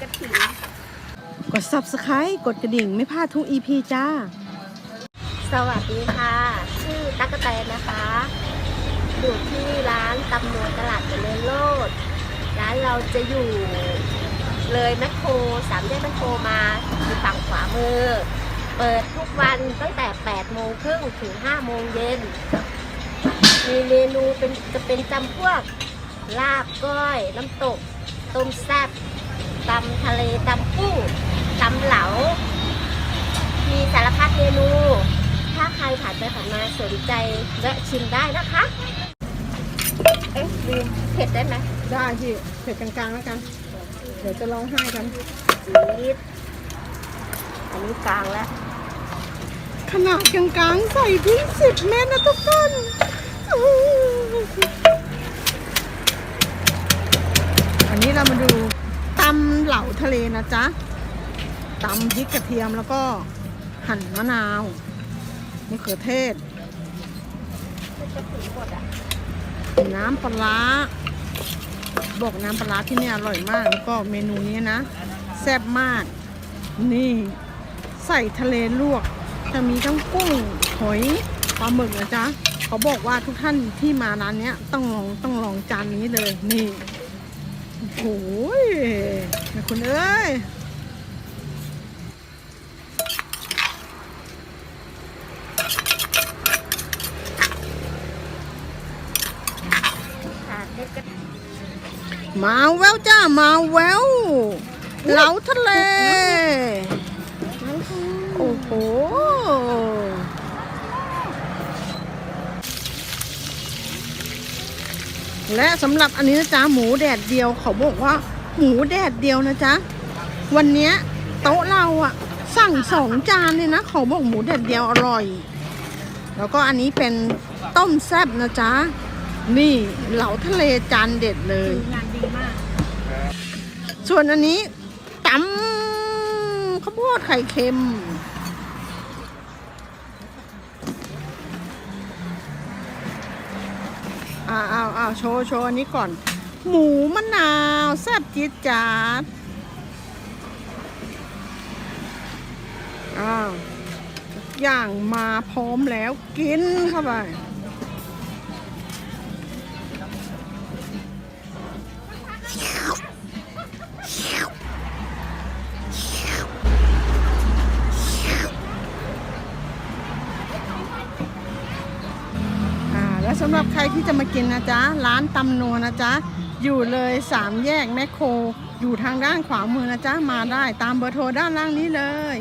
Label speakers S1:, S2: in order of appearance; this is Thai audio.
S1: กระถิ่น
S2: กด subscribe กดกระดิ่งไม่พลาดทุก EP จ้า
S1: สวัสดีค่ะ ชื่อตั๊กแตนนะคะ อยู่ที่ร้านตำนวนตลาดเจริญโลด ร้านเราจะอยู่เลยแมคโครสามแยกแมคโครมาอยู่ฝั่งขวามือ เปิดทุกวันตั้งแต่ 8 โมงครึ่งถึง 5 โมงเย็น มีเมนูเป็นจะเป็นจำพวก ลาบก้อย น้ำตก ต้มแซ่บ ตำทะเลตำกุ้งตำเหลา มีสารพัดเมนู ถ้าใครผ่านไปผ่านมาสนใจแวะชิมได้นะคะ เอ๊ะลืมเผ็ดได้ไหม
S2: ได้พี่เผ็ดกลางๆแล้วกัน เดี๋ยวจะร้องไห้กัน
S1: จี๊ดอันนี้กลางแล้ว
S2: ขนาดกลางๆใส่พริกสิบเม็ดนะทุกคนอันนี้เรามาดูตำเหล่าทะเลนะจ๊ะตำพริกกระเทียมแล้วก็หั่นมะนาวมะเขือเทศ
S1: น้ำ
S2: ปลาบอกน้ำปลาที่นี่อร่อยมาก แล้วก็เมนูนี้นะ แซ่บมาก นี่ใส่ทะเลลวก จะมีทั้งกุ้งหอยปลาหมึกนะจ๊ะ เขาบอกว่าทุกท่านที่มาร้านนี้ต้องลองต้องลองจานนี้เลยนี่ โอ้โหยแม่คุณเอ้ย
S1: ขาดเม็ดกระ
S2: มาแววจ้า มาแววเหลาทะเล และสำหรับอันนี้นะจ๊ะหมูแดดเดียวเขาบอกว่า หมูแดดเดียวนะจ๊ะวันเนี้ยโต๊ะเราอะสั่งสองจานเลยนะเขาบอกหมูแดดเดียวอร่อย แล้วก็อันนี้เป็นต้มแซ่บนะจ๊ะนี่เหลาทะเลจานเด็ดเลย
S1: งานดีมาก
S2: ส่วนอันนี้ตำข้าวโพดไข่เค็มาวโชว์โชว์อันนี้ก่อน หมูมะนาวแซ่บจี๊ดจ๊าดอ้าวอย่างมาพร้อมแล้วกินเข้าไป สำหรับใครที่จะมากินนะจ๊ะ ร้านตำนัวนะจ๊ะ อยู่เลยสามแยกแมคโคร อยู่ทางด้านขวามือนะจ๊ะ มาได้ตามเบอร์โทรด้านล่างนี้เลย